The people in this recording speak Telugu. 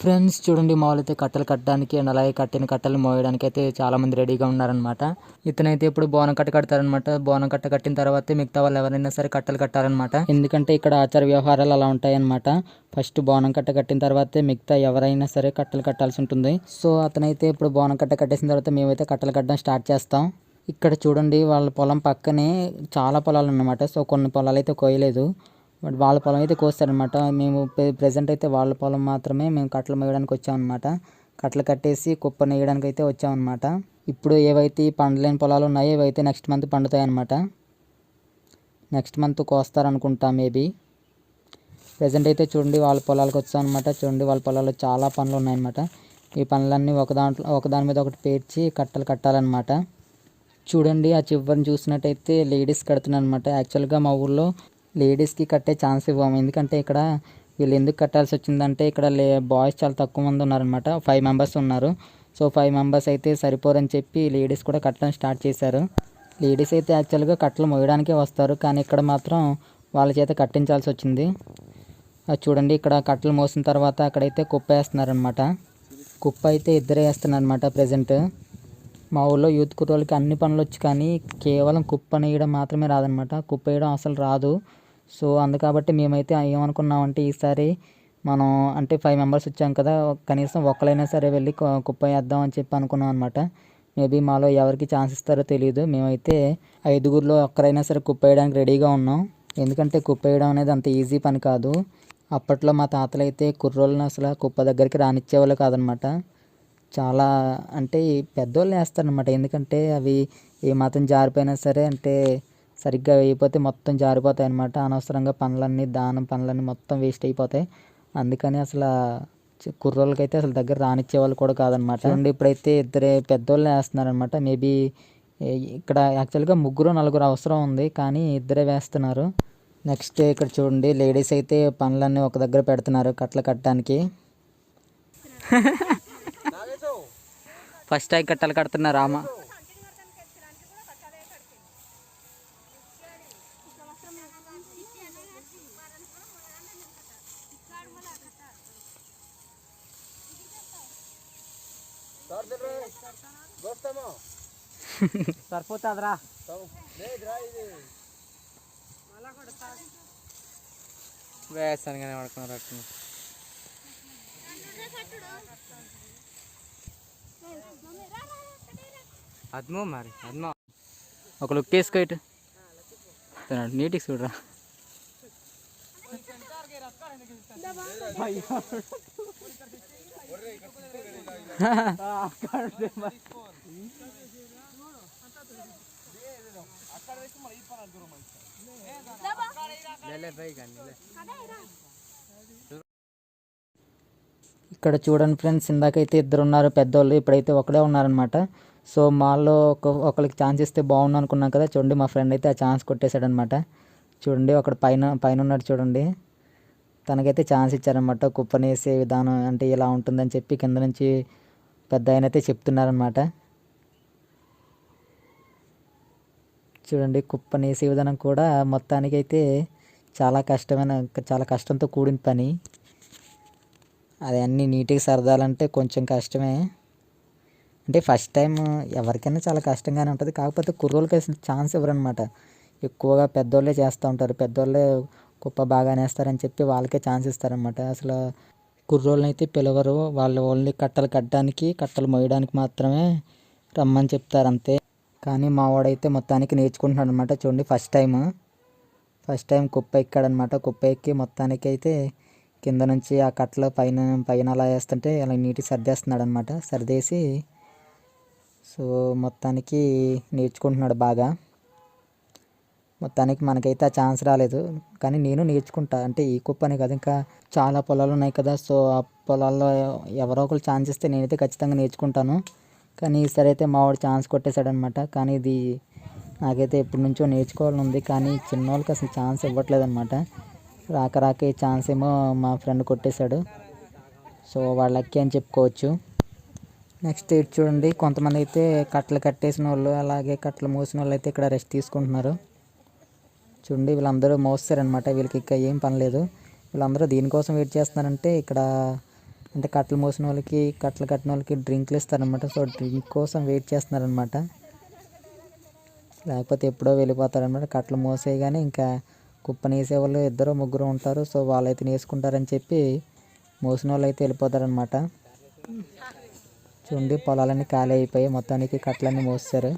ఫ్రెండ్స్ చూడండి మామూలు అయితే కట్టెలు కట్టడానికి అండ్ అలాగే కట్టిన కట్టెలు మోయడానికి అయితే చాలామంది రెడీగా ఉన్నారనమాట ఇతనైతే ఇప్పుడు బోనం కట్ట కడతారనమాట బోనం కట్ట కట్టిన తర్వాత మిగతా వాళ్ళు ఎవరైనా సరే కట్టెలు కట్టారనమాట ఎందుకంటే ఇక్కడ ఆచార వ్యవహారాలు అలా ఉంటాయన్నమాట. ఫస్ట్ బోనం కట్ట కట్టిన తర్వాతే మిగతా ఎవరైనా సరే కట్టెలు కట్టాల్సి ఉంటుంది. సో అతనైతే ఇప్పుడు బోనం కట్ట కట్టేసిన తర్వాత మేమైతే కట్టెలు కట్టడం స్టార్ట్ చేస్తాం. ఇక్కడ చూడండి వాళ్ళ పొలం పక్కనే చాలా పొలాలు అన్నమాట సో కొన్ని పొలాలు అయితే కోయలేదు బట్ వాళ్ళ పొలం అయితే కోస్తారనమాట మేము ప్రజెంట్ అయితే వాళ్ళ పొలం మాత్రమే మేము కట్టలు మేయడానికి వచ్చామన్నమాట. కట్టలు కట్టేసి కుప్ప నేయడానికి అయితే వచ్చామన్నమాట. ఇప్పుడు ఏవైతే పండలేని పొలాలు ఉన్నాయో ఇవైతే నెక్స్ట్ మంత్ పండుతాయన్నమాట. నెక్స్ట్ మంత్ కోస్తారనుకుంటా మేబీ. ప్రజెంట్ అయితే చూడండి వాళ్ళ పొలాలకు వచ్చామన్నమాట. చూడండి వాళ్ళ పొలాల్లో చాలా పనులు ఉన్నాయన్నమాట. ఈ పనులన్నీ ఒక దాంట్లో ఒకదాని మీద ఒకటి పేర్చి కట్టలు కట్టాలన్నమాట. చూడండి ఆ చివరిని చూసినట్టయితే లేడీస్ కడుతున్నారనమాట యాక్చువల్గా మా ఊళ్ళో లేడీస్కి కట్టే ఛాన్స్ ఇవ్వము. ఎందుకంటే ఇక్కడ వీళ్ళు ఎందుకు కట్టాల్సి వచ్చిందంటే ఇక్కడ లే బాయ్స్ చాలా తక్కువ మంది ఉన్నారనమాట ఫైవ్ మెంబర్స్ ఉన్నారు. సో ఫైవ్ మెంబర్స్ అయితే సరిపోరని చెప్పి లేడీస్ కూడా కట్టడం స్టార్ట్ చేశారు. లేడీస్ అయితే యాక్చువల్గా కట్టలు మోయడానికే వస్తారు. కానీ ఇక్కడ మాత్రం వాళ్ళ చేత కట్టించాల్సి వచ్చింది. అది చూడండి ఇక్కడ కట్టలు మోసిన తర్వాత అక్కడైతే కుప్ప వేస్తున్నారనమాట కుప్ప అయితే ఇద్దరే వేస్తున్నారు అనమాట ప్రజెంట్. మా ఊళ్ళో యూత్ కుర్రోళ్ళకి అన్ని పనులు వచ్చి కానీ కేవలం కుప్ప నేయడం మాత్రమే రాదనమాట కుప్ప వేయడం అసలు రాదు. సో అందు కాబట్టి మేమైతే ఏమనుకున్నామంటే ఈసారి మనం అంటే ఫైవ్ మెంబర్స్ వచ్చాం కదా కనీసం ఒక్కలైనా సరే వెళ్ళి కుప్ప వేద్దాం అని చెప్పి అనుకున్నాం అనమాట మేబీ మాలో ఎవరికి ఛాన్స్ ఇస్తారో తెలియదు మేమైతే ఐదుగురిలో ఒక్కరైనా సరే కుప్ప వేయడానికి రెడీగా ఉన్నాం. ఎందుకంటే కుప్ప వేయడం అనేది అంత ఈజీ పని కాదు. అప్పట్లో మా తాతలు అయితే కుర్రోళ్ళని అసలు కుప్ప దగ్గరికి రానిచ్చేవాళ్ళు కాదనమాట చాలా అంటే పెద్దోళ్ళు వేస్తారనమాట ఎందుకంటే అవి ఏ మాత్రం జారిపోయినా సరే అంటే సరిగ్గా వేయకపోతే మొత్తం జారిపోతాయి అనమాట అనవసరంగా పనులన్నీ దానం పనులన్నీ మొత్తం వేస్ట్ అయిపోతాయి. అందుకని అసలు కుర్రోళ్ళకైతే అసలు దగ్గర రానిచ్చే వాళ్ళు కూడా కాదనమాట చూడండి ఇప్పుడైతే ఇద్దరే పెద్దోళ్ళు వేస్తున్నారనమాట మేబీ ఇక్కడ యాక్చువల్గా ముగ్గురు నలుగురు అవసరం ఉంది కానీ ఇద్దరే వేస్తున్నారు. నెక్స్ట్ ఇక్కడ చూడండి లేడీస్ అయితే పనులన్నీ ఒక దగ్గర పెడుతున్నారు కట్టలు కట్టడానికి. ఫస్ట్ టైం కట్టలు కడుతున్నారు రామ. సరిపోతుందిరా. వేస్తాను కానీ పడుకున్నారు అద్మో మరి అద్మో. ఒక లుక్ వేసుకో ఇటు. నీటికి చూడరా. ఇక్కడ చూడండి ఫ్రెండ్స్ ఇందాకైతే ఇద్దరు ఉన్నారు పెద్దోళ్ళు ఇప్పుడైతే ఒకడే ఉన్నారనమాట సో మాలో ఒక ఒకరికి ఛాన్స్ ఇస్తే బాగుండు అనుకున్నాం కదా చూడండి మా ఫ్రెండ్ అయితే ఆ ఛాన్స్ కొట్టేశాడనమాట చూడండి ఒకడు పైన పైన ఉన్నాడు చూడండి. తనకైతే ఛాన్స్ ఇచ్చారనమాట కుప్పనేసే విధానం అంటే ఇలా ఉంటుందని చెప్పి కింద నుంచి పెద్ద ఆయన అయితే చెప్తున్నారనమాట చూడండి కుప్పనేసే విధానం కూడా మొత్తానికైతే చాలా కష్టమైన చాలా కష్టంతో కూడిన పని. అది అన్నీ నీట్గా సరదాలంటే కొంచెం కష్టమే. అంటే ఫస్ట్ టైం ఎవరికైనా చాలా కష్టంగానే ఉంటుంది. కాకపోతే కుర్రోళ్ళకి అసలు ఛాన్స్ ఇవ్వరనమాట ఎక్కువగా పెద్దోళ్ళే చేస్తూ ఉంటారు. పెద్దోళ్ళే కుప్ప బాగానే వేస్తారని చెప్పి వాళ్ళకే ఛాన్స్ ఇస్తారనమాట అసలు కుర్రోళ్ళని అయితే పిలవరు. వాళ్ళు ఓన్లీ కట్టలు కట్టడానికి కట్టలు మోయడానికి మాత్రమే రమ్మని చెప్తారు అంతే. కానీ మా వాడైతే మొత్తానికి నేర్చుకుంటున్నాడు అనమాట చూడండి ఫస్ట్ టైం ఫస్ట్ టైం కుప్ప ఎక్కాడనమాట. కుప్ప ఎక్కి మొత్తానికి అయితే కింద నుంచి ఆ కట్టల పైన పైన అలా వేస్తుంటే అలా నీట్గా సర్దేస్తున్నాడు అనమాట సర్దేసి సో మొత్తానికి నేర్చుకుంటున్నాడు బాగా. మొత్తానికి మనకైతే ఆ ఛాన్స్ రాలేదు. కానీ నేను నేర్చుకుంటా. అంటే ఈ కుప్పనే కదా ఇంకా చాలా పొలాలు ఉన్నాయి కదా. సో ఆ పొలాల్లో ఎవరో ఒకరు ఛాన్స్ ఇస్తే నేనైతే ఖచ్చితంగా నేర్చుకుంటాను. కానీ ఈసారి అయితే మావాడు ఛాన్స్ కొట్టేశాడనమాట కానీ ఇది నాకైతే ఎప్పటి నుంచో నేర్చుకోవాలని ఉంది. కానీ చిన్నోళ్ళకి అసలు ఛాన్స్ ఇవ్వట్లేదు అనమాట రాక రాక ఈ ఛాన్స్ ఏమో మా ఫ్రెండ్ కొట్టేశాడు. సో వాళ్ళ లక్కీ అని చెప్పుకోవచ్చు. నెక్స్ట్ ఇటు చూడండి. కొంతమంది అయితే కట్టలు కట్టేసిన వాళ్ళు అలాగే కట్టలు మూసిన వాళ్ళు అయితే ఇక్కడ రెస్ట్ తీసుకుంటున్నారు. చూడండి వీళ్ళందరూ మోస్తారనమాట వీళ్ళకి ఇంకా ఏం పనిలేదు వీళ్ళందరూ దీనికోసం వెయిట్ చేస్తున్నారంటే ఇక్కడ అంటే కట్టలు మోసిన వాళ్ళకి కట్టలు కట్టిన వాళ్ళకి డ్రింక్లు ఇస్తారనమాట సో డ్రింక్ కోసం వెయిట్ చేస్తున్నారనమాట లేకపోతే ఎప్పుడో వెళ్ళిపోతారనమాట కట్టలు మోసేయగానే ఇంకా కుప్పనేసే వాళ్ళు ఇద్దరు ముగ్గురు ఉంటారు. సో వాళ్ళైతే నేసుకుంటారని చెప్పి మోసిన వాళ్ళు అయితే వెళ్ళిపోతారనమాట చూడండి పొలాలన్నీ ఖాళీ అయిపోయి మొత్తానికి కట్టలన్నీ మోస్తారు.